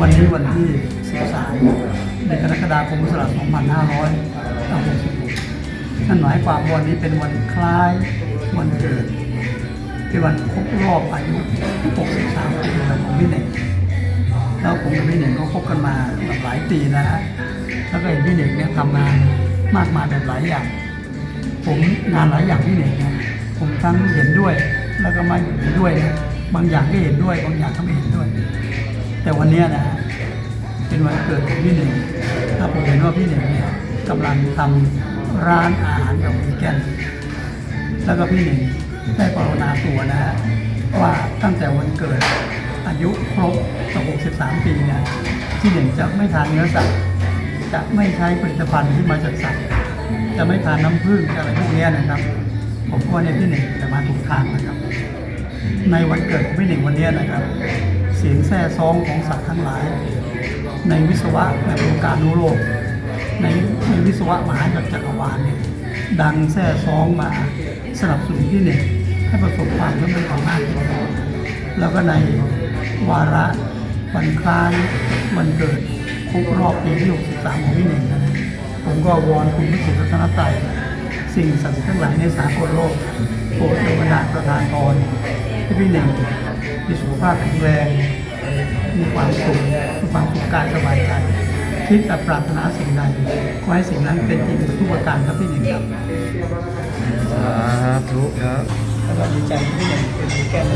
วันนี้วันที่13ในกรกฎาคมพุทธศักราช2566นั่นหมายความวันนี้เป็นวันคล้ายวันเกิดเป็นวันครบรอบอายุ 63 ปีของพี่เน่งแล้วผมกับพี่เน่งก็คบกันมาแบบหลายปีนะฮะ แล้วก็เห็นพี่เน่งเนี่ยทำงานมากมายแบบหลายอย่าง ผมงานหลายอย่างพี่เน่งเนี่ยผมทั้งเห็นด้วย แล้วก็ไม่เห็นด้วยนะบางอย่างก็เห็นด้วย บางอย่างก็ไม่เห็นด้วย แต่วันนี้นะฮะเป็นวันเกิดของพี่เน่งถ้าผมเห็นว่าพี่เน่งเนี่ยกำลังทำร้านอาหารแบบวีแกนแล้วก็พี่หนึ่งได้ปรารถนาตัวนะฮะว่าตั้งแต่วันเกิดอายุครบ63 ปีเนี่ยพี่หนึ่งจะไม่ทานเนื้อสัตว์จะไม่ใช้ผลิตภัณฑ์ที่มาจากสัตว์จะไม่ทานน้ำผึ้งอะไรพวกนี้นะครับผมว่าเนี่ยพี่หนึ่งจะมาถูกทางนะครับ ในวันเกิดพี่หนึ่งวันนี้นะครับ เสียงแซ่ซองของสัตว์ทั้งหลาย ในวิศวะแบบวงการนุโลกในในวิศวะมหาจักรวาลเนี่ยดังแซ่ซองมาสนับสนุนที่หนึ่งให้ประสบความสำเร็จของมากแล้วก็ในวาระวันคล้ายวันเกิดครบรอบปีที่63ของพี่หนึ่งนะผมก็วอนคุณพระสุรัตนตรัยสิ่งศักดิ์สิทธิ์ทั้งหลายในสากลโลกโปรดดลบันดาลประทานพรให้พี่หนึ่ง มีสุขภาพแข็งแรง มีความสุขมีความสุขกายสบายใจคิดแต่ปรารถนาสิ่งใดขอให้สิ่งนั้นเป็นจริงทุกประการครับพี่หนึ่งครับสาธุครับแล้วก็ดีใจที่พี่หนึ่งเป็นแก้ว